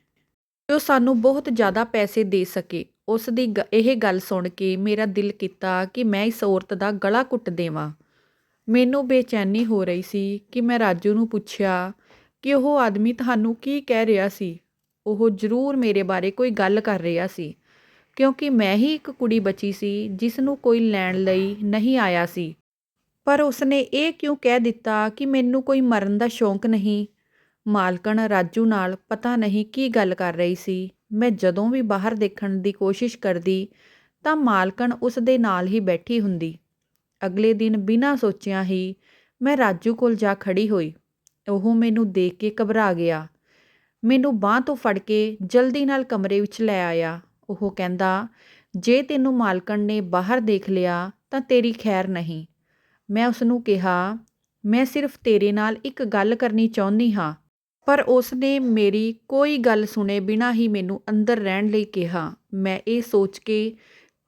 ਜੋ ਸਾਨੂੰ ਬਹੁਤ ਜ਼ਿਆਦਾ ਪੈਸੇ ਦੇ ਸਕੇ। ਉਸ ਦੀ ਗ- ਇਹ ਗੱਲ ਸੁਣ ਕੇ ਮੇਰਾ ਦਿਲ ਕੀਤਾ ਕਿ ਮੈਂ ਇਸ ਔਰਤ ਦਾ ਗਲਾ ਘੁੱਟ ਦੇਵਾਂ। ਮੈਨੂੰ ਬੇਚੈਨੀ ਹੋ ਰਹੀ ਸੀ ਕਿ ਮੈਂ ਰਾਜੂ ਨੂੰ ਪੁੱਛਿਆ ਕਿ ਉਹ ਆਦਮੀ ਤੁਹਾਨੂੰ ਕੀ ਕਹਿ ਰਿਹਾ ਸੀ? ਉਹ ਜ਼ਰੂਰ ਮੇਰੇ ਬਾਰੇ ਕੋਈ ਗੱਲ ਕਰ ਰਿਹਾ ਸੀ। ਕਿਉਂਕਿ ਮੈਂ ਹੀ ਇੱਕ ਕੁੜੀ ਬਚੀ ਸੀ ਜਿਸ ਨੂੰ ਕੋਈ ਲੈਣ ਲਈ ਨਹੀਂ ਆਇਆ ਸੀ। ਪਰ ਉਸਨੇ ਇਹ ਕਿਉਂ ਕਹਿ ਦਿੱਤਾ ਕਿ ਮੈਨੂੰ ਕੋਈ ਮਰਨ ਦਾ ਸ਼ੌਂਕ ਨਹੀਂ? ਮਾਲਕਣ ਰਾਜੂ ਨਾਲ ਪਤਾ ਨਹੀਂ ਕੀ ਗੱਲ ਕਰ ਰਹੀ ਸੀ। ਮੈਂ ਜਦੋਂ ਵੀ ਬਾਹਰ ਦੇਖਣ ਦੀ ਕੋਸ਼ਿਸ਼ ਕਰਦੀ, ਤਾਂ ਮਾਲਕਣ ਉਸ ਦੇ ਨਾਲ ਹੀ ਬੈਠੀ ਹੁੰਦੀ। ਅਗਲੇ ਦਿਨ ਬਿਨਾਂ ਸੋਚਿਆ ਹੀ ਮੈਂ ਰਾਜੂ ਕੋਲ ਜਾ ਖੜੀ ਹੋਈ। ਉਹ ਮੈਨੂੰ ਦੇਖ ਕੇ ਘਬਰਾ ਗਿਆ। ਮੈਨੂੰ ਬਾਹ ਤੋਂ ਫੜ ਕੇ ਜਲਦੀ ਨਾਲ ਕਮਰੇ ਵਿੱਚ ਲੈ ਆਇਆ। ਉਹ ਕਹਿੰਦਾ, ਜੇ ਤੈਨੂੰ ਮਾਲਕਣ ਨੇ ਬਾਹਰ ਦੇਖ ਲਿਆ ਤਾਂ ਤੇਰੀ ਖੈਰ ਨਹੀਂ। ਮੈਂ ਉਸ ਨੂੰ ਕਿਹਾ, ਮੈਂ ਸਿਰਫ ਤੇਰੇ ਨਾਲ ਇੱਕ ਗੱਲ ਕਰਨੀ ਚਾਹੁੰਦੀ ਹਾਂ, ਪਰ ਉਸ ਨੇ ਮੇਰੀ ਕੋਈ ਗੱਲ ਸੁਣੇ ਬਿਨਾਂ ਹੀ ਮੈਨੂੰ ਅੰਦਰ ਰਹਿਣ ਲਈ ਕਿਹਾ। ਮੈਂ ਇਹ ਸੋਚ ਕੇ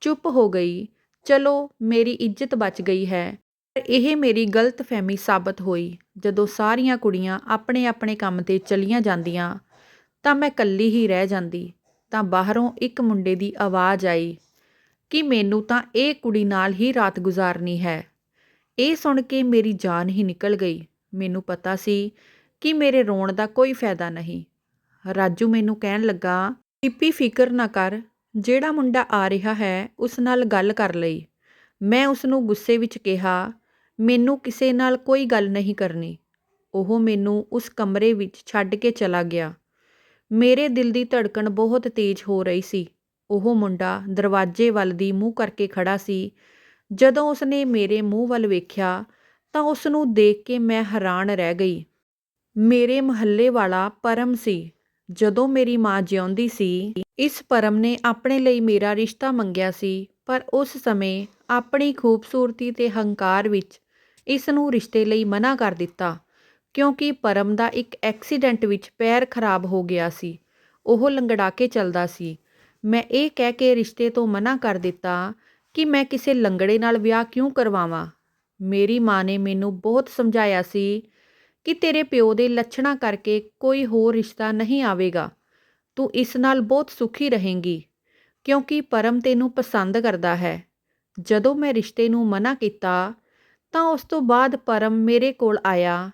ਚੁੱਪ ਹੋ ਗਈ, ਚਲੋ ਮੇਰੀ ਇੱਜ਼ਤ ਬਚ ਗਈ ਹੈ, ਪਰ ਇਹ ਮੇਰੀ ਗਲਤਫਹਿਮੀ ਸਾਬਤ ਹੋਈ। ਜਦੋਂ ਸਾਰੀਆਂ ਕੁੜੀਆਂ ਆਪਣੇ ਆਪਣੇ ਕੰਮ ਤੇ ਚਲੀਆਂ ਜਾਂਦੀਆਂ, ਤਾਂ ਮੈਂ ਇਕੱਲੀ ਹੀ ਰਹਿ ਜਾਂਦੀ। ਤਾਂ ਬਾਹਰੋਂ ਇੱਕ ਮੁੰਡੇ ਦੀ ਆਵਾਜ਼ ਆਈ, ਕਿ ਮੈਨੂੰ ਤਾਂ ਇਹ ਕੁੜੀ ਨਾਲ ਹੀ ਰਾਤ ਗੁਜ਼ਾਰਨੀ ਹੈ? ਇਹ ਸੁਣ ਕੇ ਮੇਰੀ ਜਾਨ ਹੀ ਨਿਕਲ ਗਈ। ਮੈਨੂੰ ਪਤਾ ਸੀ ਕਿ ਮੇਰੇ ਰੋਣ ਦਾ ਕੋਈ ਫਾਇਦਾ ਨਹੀਂ। ਰਾਜੂ ਮੈਨੂੰ ਕਹਿਣ ਲੱਗਾ ਟਿੱਪੀ ਫਿਕਰ ਨਾ ਕਰ। ਜਿਹੜਾ ਮੁੰਡਾ ਆ ਰਿਹਾ ਹੈ, ਉਸ ਨਾਲ ਗੱਲ ਕਰ ਲਈ। ਮੈਂ ਉਸ ਨੂੰ ਗੁੱਸੇ ਵਿੱਚ ਕਿਹਾ, ਮੈਨੂੰ ਕਿਸੇ ਨਾਲ ਕੋਈ ਗੱਲ ਨਹੀਂ ਕਰਨੀ। ਉਹ ਮੈਨੂੰ ਉਸ ਕਮਰੇ ਵਿੱਚ ਛੱਡ ਕੇ ਚਲਾ ਗਿਆ। ਮੇਰੇ ਦਿਲ ਦੀ ਧੜਕਣ ਬਹੁਤ ਤੇਜ਼ ਹੋ ਰਹੀ ਸੀ। ਉਹ ਮੁੰਡਾ ਦਰਵਾਜ਼ੇ ਵੱਲ ਦੀ ਮੂੰਹ ਕਰਕੇ ਖੜਾ ਸੀ। ਜਦੋਂ ਉਸਨੇ ਮੇਰੇ ਮੂੰਹ ਵੱਲ ਵੇਖਿਆ ਤਾਂ ਉਸ ਨੂੰ ਦੇਖ ਕੇ ਮੈਂ ਹੈਰਾਨ ਰਹਿ ਗਈ। ਮੇਰੇ ਮਹੱਲੇ ਵਾਲਾ ਪਰਮ ਸੀ। ਜਦੋਂ ਮੇਰੀ ਮਾਂ ਜਿਉਂਦੀ ਸੀ, ਇਸ ਪਰਮ ਨੇ ਆਪਣੇ ਲਈ ਮੇਰਾ ਰਿਸ਼ਤਾ ਮੰਗਿਆ ਸੀ, ਪਰ ਉਸ ਸਮੇਂ ਆਪਣੀ ਖੂਬਸੂਰਤੀ ਤੇ ਹੰਕਾਰ ਵਿੱਚ ਇਸ ਨੂੰ ਰਿਸ਼ਤੇ ਲਈ ਮਨਾ ਕਰ ਦਿੱਤਾ। ਕਿਉਂਕਿ ਪਰਮ ਦਾ ਇੱਕ ਐਕਸੀਡੈਂਟ ਵਿੱਚ ਪੈਰ ਖਰਾਬ ਹੋ ਗਿਆ ਸੀ। ਉਹ ਲੰਗੜਾ ਕੇ ਚੱਲਦਾ ਸੀ। ਮੈਂ ਇਹ ਕਹਿ ਕੇ ਰਿਸ਼ਤੇ ਤੋਂ ਮਨਾ ਕਰ ਦਿੱਤਾ ਕਿ ਮੈਂ ਕਿਸੇ ਲੰਗੜੇ ਨਾਲ ਵਿਆਹ ਕਿਉਂ ਕਰਵਾਵਾਂ। ਮੇਰੀ ਮਾਂ ਨੇ ਮੈਨੂੰ ਬਹੁਤ ਸਮਝਾਇਆ ਸੀ ਕਿ ਤੇਰੇ ਪਿਓ ਦੇ ਲੱਛਣਾਂ ਕਰਕੇ ਕੋਈ ਹੋਰ ਰਿਸ਼ਤਾ ਨਹੀਂ ਆਵੇਗਾ। ਤੂੰ ਇਸ ਨਾਲ ਬਹੁਤ ਸੁਖੀ ਰਹੇਂਗੀ, ਕਿਉਂਕਿ ਪਰਮ ਤੈਨੂੰ ਪਸੰਦ ਕਰਦਾ ਹੈ। ਜਦੋਂ ਮੈਂ ਰਿਸ਼ਤੇ ਨੂੰ ਮਨਾ ਕੀਤਾ ਤਾਂ ਉਸ ਤੋਂ ਬਾਅਦ ਪਰਮ ਮੇਰੇ ਕੋਲ ਆਇਆ।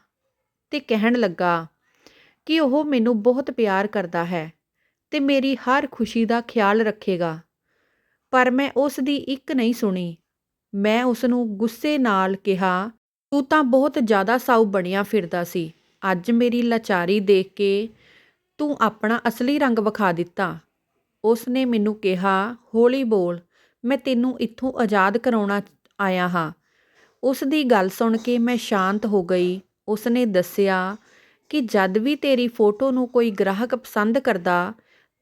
ਤੇ ਕਹਿਣ ਲੱਗਾ, ਕਿ ਉਹ ਮੈਨੂੰ ਬਹੁਤ ਪਿਆਰ ਕਰਦਾ ਹੈ ਤੇ ਮੇਰੀ ਹਰ ਖੁਸ਼ੀ ਦਾ ਖਿਆਲ ਰੱਖੇਗਾ। ਪਰ ਮੈਂ ਉਸ ਦੀ ਇੱਕ ਨਹੀਂ ਸੁਣੀ। ਮੈਂ ਉਸ ਨੂੰ ਗੁੱਸੇ ਨਾਲ ਕਿਹਾ, ਤੂੰ ਤਾਂ ਬਹੁਤ ਜ਼ਿਆਦਾ ਸਾਊ ਬਣਿਆ ਫਿਰਦਾ ਸੀ। ਅੱਜ ਮੇਰੀ ਲਾਚਾਰੀ ਦੇਖ ਕੇ ਤੂੰ ਆਪਣਾ ਅਸਲੀ ਰੰਗ ਵਿਖਾ ਦਿੱਤਾ। ਉਸ ਨੇ ਮੈਨੂੰ ਕਿਹਾ, ਹੌਲੀ ਬੋਲ, ਮੈਂ ਤੈਨੂੰ ਇੱਥੋਂ ਆਜ਼ਾਦ ਕਰਾਉਣਾ ਆਇਆ ਹਾਂ। ਉਸ ਦੀ ਗੱਲ ਸੁਣ ਕੇ ਮੈਂ ਸ਼ਾਂਤ ਹੋ ਗਈ ਉਸ ਨੇ ਦੱਸਿਆ ਕਿ ਜਦ ਵੀ ਤੇਰੀ ਫੋਟੋ ਨੂੰ ਕੋਈ ਗ੍ਰਾਹਕ ਪਸੰਦ ਕਰਦਾ,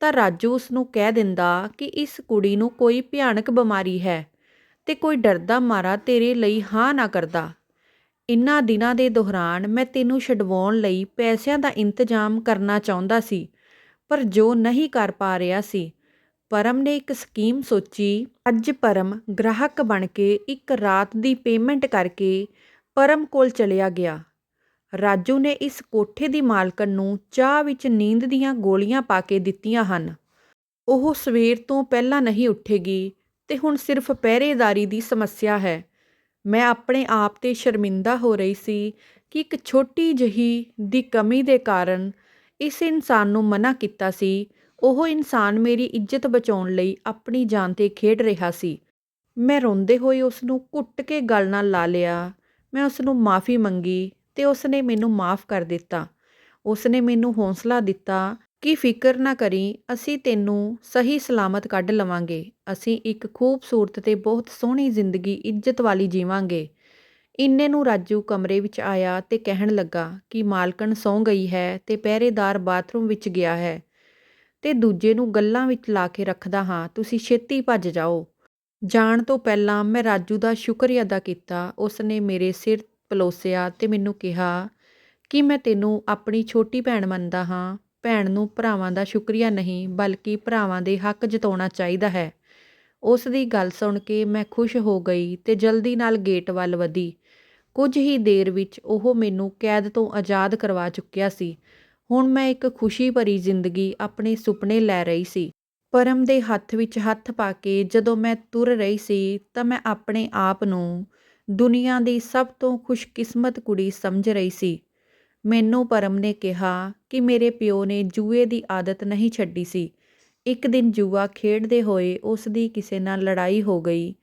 ਤਾਂ ਰਾਜੂ ਉਸ ਨੂੰ ਕਹਿ ਦਿੰਦਾ ਕਿ ਇਸ ਕੁੜੀ ਨੂੰ ਕੋਈ ਭਿਆਨਕ ਬਿਮਾਰੀ ਹੈ ਤੇ ਕੋਈ ਡਰਦਾ ਮਾਰਾ ਤੇਰੇ ਲਈ ਹਾਂ ਨਾ ਕਰਦਾ। ਇਨ੍ਹਾਂ ਦਿਨਾਂ ਦੇ ਦੌਰਾਨ ਮੈਂ ਤੈਨੂੰ ਛਡਵਾਉਣ ਲਈ ਪੈਸਿਆਂ ਦਾ ਇੰਤਜ਼ਾਮ ਕਰਨਾ ਚਾਹੁੰਦਾ ਸੀ, ਪਰ ਜੋ ਨਹੀਂ ਕਰ ਪਾ ਰਿਹਾ ਸੀ। ਪਰਮ ਨੇ ਇੱਕ ਸਕੀਮ ਸੋਚੀ। ਅੱਜ ਪਰਮ ਗ੍ਰਾਹਕ ਬਣ ਕੇ ਇੱਕ ਰਾਤ ਦੀ ਪੇਮੈਂਟ ਕਰਕੇ ਪਰਮ ਕੋਲ ਚਲਿਆ ਗਿਆ। ਰਾਜੂ ਨੇ ਇਸ ਕੋਠੇ ਦੀ ਮਾਲਕਣ ਨੂੰ ਚਾਹ ਵਿੱਚ ਨੀਂਦ ਦੀਆਂ ਗੋਲੀਆਂ ਪਾ ਕੇ ਦਿੱਤੀਆਂ ਹਨ। ਉਹ ਸਵੇਰ ਤੋਂ ਪਹਿਲਾਂ ਨਹੀਂ ਉੱਠੇਗੀ ਅਤੇ ਹੁਣ ਸਿਰਫ ਪਹਿਰੇਦਾਰੀ ਦੀ ਸਮੱਸਿਆ ਹੈ। ਮੈਂ ਆਪਣੇ ਆਪ ਤੇ ਸ਼ਰਮਿੰਦਾ ਹੋ ਰਹੀ ਸੀ ਕਿ ਇੱਕ ਛੋਟੀ ਜਿਹੀ ਦੀ ਕਮੀ ਦੇ ਕਾਰਨ ਇਸ ਇਨਸਾਨ ਨੂੰ ਮਨਾ ਕੀਤਾ ਸੀ। ਉਹ ਇਨਸਾਨ ਮੇਰੀ ਇੱਜ਼ਤ ਬਚਾਉਣ ਲਈ ਆਪਣੀ ਜਾਨ ਤੇ ਖੇਡ ਰਿਹਾ ਸੀ। ਮੈਂ ਰੋਂਦੇ ਹੋਏ ਉਸ ਨੂੰ ਘੁੱਟ ਕੇ ਗਲ ਨਾਲ ਲਾ ਲਿਆ। ਮੈਂ ਉਸ ਨੂੰ ਮਾਫੀ ਮੰਗੀ ਤੇ ਉਸ ਨੇ ਮੈਨੂੰ ਮਾਫ ਕਰ ਦਿੱਤਾ। ਉਸ ਨੇ ਮੈਨੂੰ ਹੌਸਲਾ ਦਿੱਤਾ ਕਿ ਫਿਕਰ ਨਾ ਕਰੀ, ਅਸੀਂ ਤੈਨੂੰ ਸਹੀ ਸਲਾਮਤ ਕੱਢ ਲਵਾਂਗੇ। ਅਸੀਂ ਇੱਕ ਖੂਬਸੂਰਤ ਤੇ ਬਹੁਤ ਸੋਹਣੀ ਜ਼ਿੰਦਗੀ ਇੱਜ਼ਤ ਵਾਲੀ ਜੀਵਾਂਗੇ। ਇੰਨੇ ਨੂੰ ਰਾਜੂ ਕਮਰੇ ਵਿੱਚ ਆਇਆ ਤੇ ਕਹਿਣ ਲੱਗਾ ਕਿ ਮਾਲਕਣ ਸੌਂ ਗਈ ਹੈ ਤੇ ਪਹਿਰੇਦਾਰ ਬਾਥਰੂਮ ਵਿੱਚ ਗਿਆ ਹੈ ਤੇ ਦੂਜੇ ਨੂੰ ਗੱਲਾਂ ਵਿੱਚ ਲਾ ਕੇ ਰੱਖਦਾ ਹਾਂ, ਤੁਸੀਂ ਛੇਤੀ ਭੱਜ ਜਾਓ। ਜਾਣ ਤੋਂ ਪਹਿਲਾਂ ਮੈਂ ਰਾਜੂ ਦਾ ਸ਼ੁਕਰੀਆ ਅਦਾ ਕੀਤਾ। ਉਸ ਨੇ ਮੇਰੇ ਸਿਰ ਪਲੋਸਿਆ ਅਤੇ ਮੈਨੂੰ ਕਿਹਾ, ਕਿ ਮੈਂ ਤੈਨੂੰ ਆਪਣੀ ਛੋਟੀ ਭੈਣ ਮੰਨਦਾ ਹਾਂ? ਭੈਣ ਨੂੰ ਭਰਾਵਾਂ ਦਾ ਸ਼ੁਕਰੀਆ ਨਹੀਂ, ਬਲਕਿ ਭਰਾਵਾਂ ਦੇ ਹੱਕ ਜਤਾਉਣਾ ਚਾਹੀਦਾ ਹੈ। ਉਸ ਦੀ ਗੱਲ ਸੁਣ ਕੇ ਮੈਂ ਖੁਸ਼ ਹੋ ਗਈ ਤੇ ਜਲਦੀ ਨਾਲ ਗੇਟ ਵੱਲ ਵਧੀ। ਕੁਝ ਹੀ ਦੇਰ ਵਿੱਚ ਉਹ ਮੈਨੂੰ ਕੈਦ ਤੋਂ ਆਜ਼ਾਦ ਕਰਵਾ ਚੁੱਕਿਆ ਸੀ। ਹੁਣ ਮੈਂ ਇੱਕ ਖੁਸ਼ੀ ਭਰੀ ਜ਼ਿੰਦਗੀ ਆਪਣੇ ਸੁਪਨੇ ਲੈ ਰਹੀ ਸੀ। ਪਰਮ ਦੇ ਹੱਥ ਵਿੱਚ ਹੱਥ ਪਾ ਕੇ ਜਦੋਂ ਮੈਂ ਤੁਰ ਰਹੀ ਸੀ ਤਾਂ ਮੈਂ ਆਪਣੇ ਆਪ ਨੂੰ ਦੁਨੀਆ ਦੀ ਸਭ ਤੋਂ ਖੁਸ਼ਕਿਸਮਤ ਕੁੜੀ ਸਮਝ ਰਹੀ ਸੀ। ਮੈਨੂੰ ਪਰਮ ਨੇ ਕਿਹਾ ਕਿ ਮੇਰੇ ਪਿਓ ਨੇ ਜੂਏ ਦੀ ਆਦਤ ਨਹੀਂ ਛੱਡੀ ਸੀ। ਇੱਕ ਦਿਨ ਜੂਆ ਖੇਡਦੇ ਹੋਏ ਉਸ ਦੀ ਕਿਸੇ ਨਾਲ ਲੜਾਈ ਹੋ ਗਈ।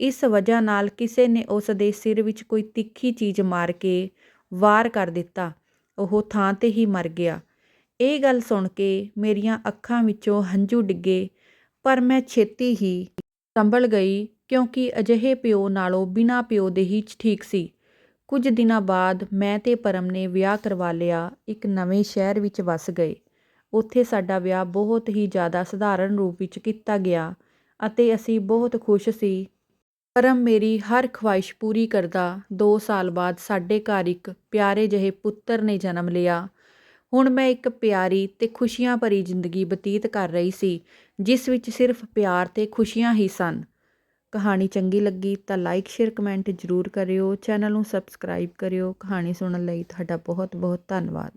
ਇਸ ਵਜ੍ਹਾ ਨਾਲ ਕਿਸੇ ਨੇ ਉਸ ਦੇ ਸਿਰ ਵਿੱਚ ਕੋਈ ਤਿੱਖੀ ਚੀਜ਼ ਮਾਰ ਕੇ ਵਾਰ ਕਰ ਦਿੱਤਾ। ਉਹ ਥਾਂ ਤੇ ਹੀ ਮਰ ਗਿਆ। ਇਹ ਗੱਲ ਸੁਣ ਕੇ ਮੇਰੀਆਂ ਅੱਖਾਂ ਵਿੱਚੋਂ ਹੰਝੂ ਡਿੱਗੇ, ਪਰ ਮੈਂ ਛੇਤੀ ਹੀ ਸੰਭਲ ਗਈ ਕਿਉਂਕਿ ਅਜਿਹੇ ਪਿਓ ਨਾਲੋਂ ਬਿਨਾਂ ਪਿਓ ਦੇ ਹੀ ਠੀਕ ਸੀ। ਕੁਝ ਦਿਨਾਂ ਬਾਅਦ ਮੈਂ ਤੇ ਪਰਮ ਨੇ ਵਿਆਹ ਕਰਵਾ ਲਿਆ, ਇੱਕ ਨਵੇਂ ਸ਼ਹਿਰ ਵਿੱਚ ਵੱਸ ਗਏ। ਉੱਥੇ ਸਾਡਾ ਵਿਆਹ ਬਹੁਤ ਹੀ ਜ਼ਿਆਦਾ ਸਧਾਰਨ ਰੂਪ ਵਿੱਚ ਕੀਤਾ ਗਿਆ ਅਤੇ ਅਸੀਂ ਬਹੁਤ ਖੁਸ਼ ਸੀ। ਪਰਮ ਮੇਰੀ ਹਰ ਖੁਆਇਸ਼ ਪੂਰੀ ਕਰਦਾ 2 ਸਾਲ ਬਾਅਦ ਸਾਡੇ ਘਰ ਇੱਕ ਪਿਆਰੇ ਜਿਹੇ ਪੁੱਤਰ ਨੇ ਜਨਮ ਲਿਆ। ਹੁਣ ਮੈਂ ਇੱਕ ਪਿਆਰੀ ਤੇ ਖੁਸ਼ੀਆਂ ਭਰੀ ਜ਼ਿੰਦਗੀ ਬਤੀਤ ਕਰ ਰਹੀ ਸੀ, ਜਿਸ ਵਿੱਚ ਸਿਰਫ ਪਿਆਰ ਤੇ ਖੁਸ਼ੀਆਂ ਹੀ ਸਨ। ਕਹਾਣੀ ਚੰਗੀ ਲੱਗੀ ਤਾਂ ਲਾਈਕ ਸ਼ੇਅਰ ਕਮੈਂਟ ਜ਼ਰੂਰ ਕਰਿਓ ਚੈਨਲ ਨੂੰ ਸਬਸਕ੍ਰਾਈਬ ਕਰਿਓ। ਕਹਾਣੀ ਸੁਣਨ ਲਈ ਤੁਹਾਡਾ ਬਹੁਤ ਬਹੁਤ ਧੰਨਵਾਦ।